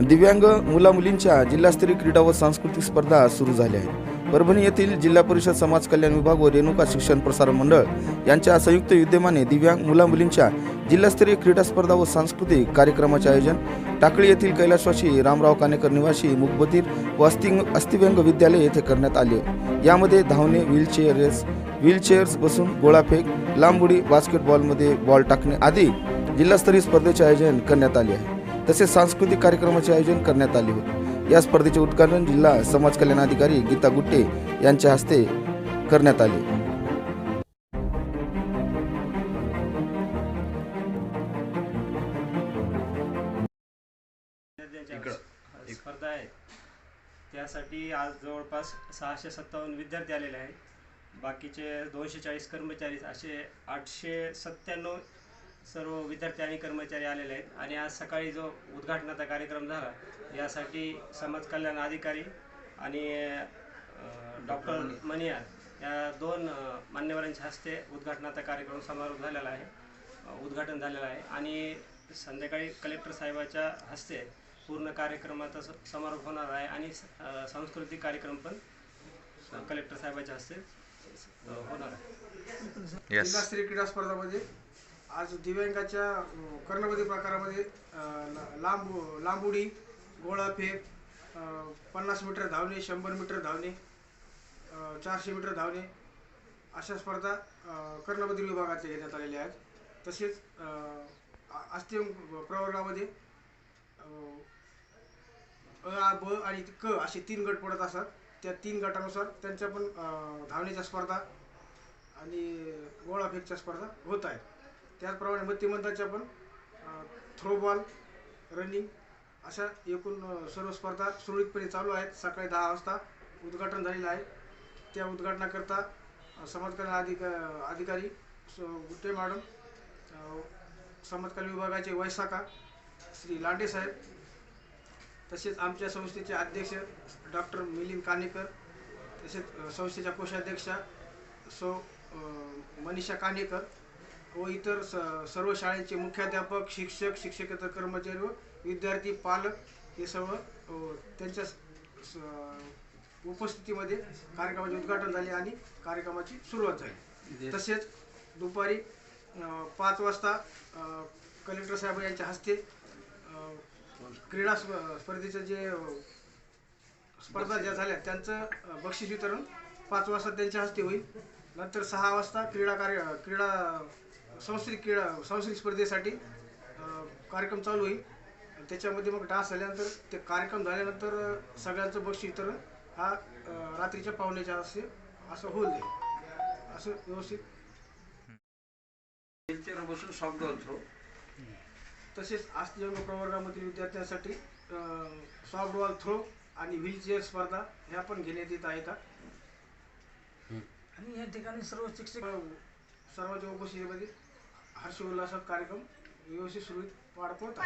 दिव्यांग मुला मुलींच्या जिल्हास्तरीय क्रीडा व सांस्कृतिक स्पर्धा सुरू झाल्या आहेत. परभणी येथील जिल्हा परिषद समाज कल्याण विभाग व रेणुका शिक्षण प्रसारण मंडळ यांच्या संयुक्त विद्यमाने दिव्यांग मुला मुलींच्या जिल्हास्तरीय क्रीडा स्पर्धा व सांस्कृतिक कार्यक्रमाचे आयोजन टाकळी येथील कैलासवासी रामराव कानेकर निवासी मुखबतीर व अस्थिंग अस्थिव्यंग विद्यालय येथे करण्यात आले. यामध्ये धावणे व्हीलचेअर रेस व्हीलचेअर्स बसून गोळाफेक लांब उडी बास्केटबॉलमध्ये बॉल टाकणे आदी जिल्हास्तरीय स्पर्धेचे आयोजन करण्यात आले आहे. तसेच सांस्कृतिक कार्यक्रमाचे आयोजन करण्यात आले होते. या स्पर्धेचे उद्घाटन जिल्हा समाज कल्याण अधिकारी गीता गुट्टे यांच्या हस्ते करण्यात आले. स्पर्धा आहेत त्यासाठी आज जवळपास सहाशे सत्तावन्न विद्यार्थी आलेले आहेत. बाकीचे दोनशे चाळीस कर्मचारी असे आठशे सत्त्याण्णव सर्व विद्यार्थी आणि कर्मचारी आलेले आहेत. आणि आज सकाळी जो उद्घाटनाचा कार्यक्रम झाला यासाठी समाज कल्याण अधिकारी आणि डॉक्टर मनिया या दोन मान्यवरांच्या हस्ते उद्घाटनाचा कार्यक्रम समारोप झालेला आहे. उद्घाटन झालेलं आहे. आणि संध्याकाळी कलेक्टर साहेबाच्या हस्ते पूर्ण कार्यक्रमाचा समारोप होणार आहे. आणि सांस्कृतिक कार्यक्रम पण कलेक्टर साहेबाच्या हस्ते होणार आहे. जिल्हास्तरीय क्रीडा स्पर्धामध्ये आज दिव्यांगाच्या अं, कर्णबधी प्रकारामध्ये लांब लांब उडी गोळाफेक फेक पन्नास मीटर धावणे शंभर मीटर धावणे चारशे मीटर धावणे अशा स्पर्धा अं, कर्णबधी विभागाच्या घेण्यात आलेल्या आहेत. तसेच अं, अस्थिम प्रवर्गामध्ये अ आ ब आणि क असे तीन गट पडत असतात. त्या तीन गटानुसार त्यांच्या पण धावण्याच्या स्पर्धा आणि गोळाफेकच्या स्पर्धा होत आहेत. त्याचप्रमाणे मतिमंदाच्या पण थ्रोबॉल रनिंग अशा एकूण सर्व स्पर्धा सुरळीतपणे चालू आहेत. सकाळी दहा वाजता उद्घाटन झालेलं आहे. त्या उद्घाटनाकरता समाजकल्याण समाज कल्याण अधिका अधिकारी गुट्टे मॅडम समाजकल्याण विभागाचे वैशाखा श्री लांडे साहेब तसेच आमच्या संस्थेचे अध्यक्ष डॉक्टर मिलिंद कानेकर तसेच संस्थेच्या कोषाध्यक्षा सौ मनीषा कानेकर व इतर स सर्व शाळेचे मुख्याध्यापक शिक्षक शिक्षकेतर कर्मचारी व विद्यार्थी पालक हे सर्व त्यांच्या स- उपस्थितीमध्ये कार्यक्रमाचे उद्घाटन झाले आणि कार्यक्रमाची सुरुवात झाली. तसेच दुपारी पाच वाजता कलेक्टर साहेब यांच्या हस्ते क्रीडा स्प- स्पर्धेचं जे स्पर्धा ज्या झाल्या त्यांचं बक्षीस वितरण पाच वाजता त्यांच्या हस्ते होईल. नंतर सहा वाजता क्रीडा कार्य क्रीडा सांस्कृतिक क्रीडा सांस्कृतिक स्पर्धेसाठी कार्यक्रम चालू होईल. त्याच्यामध्ये मग डान्स झाल्यानंतर ते कार्यक्रम झाल्यानंतर सगळ्यांचं बक्षीस वितरण हा रात्रीच्या पावण्याच्या असे असं होईल जाईल. असं व्यवस्थित. व्हीलचेअर बसून सॉफ्ट बॉल थ्रो तसेच आस्थिजंग प्रवर्गामधील विद्यार्थ्यांसाठी सॉफ्ट बॉल थ्रो आणि व्हीलचेअर स्पर्धा ह्या पण घेण्यात येत आहेत. आणि या ठिकाणी सर्व शिक्षक सर्वांच्या उपस्थितीमध्ये हर्षोल्हासात कार्यक्रम व्यवस्थित सुरळीत पार पडत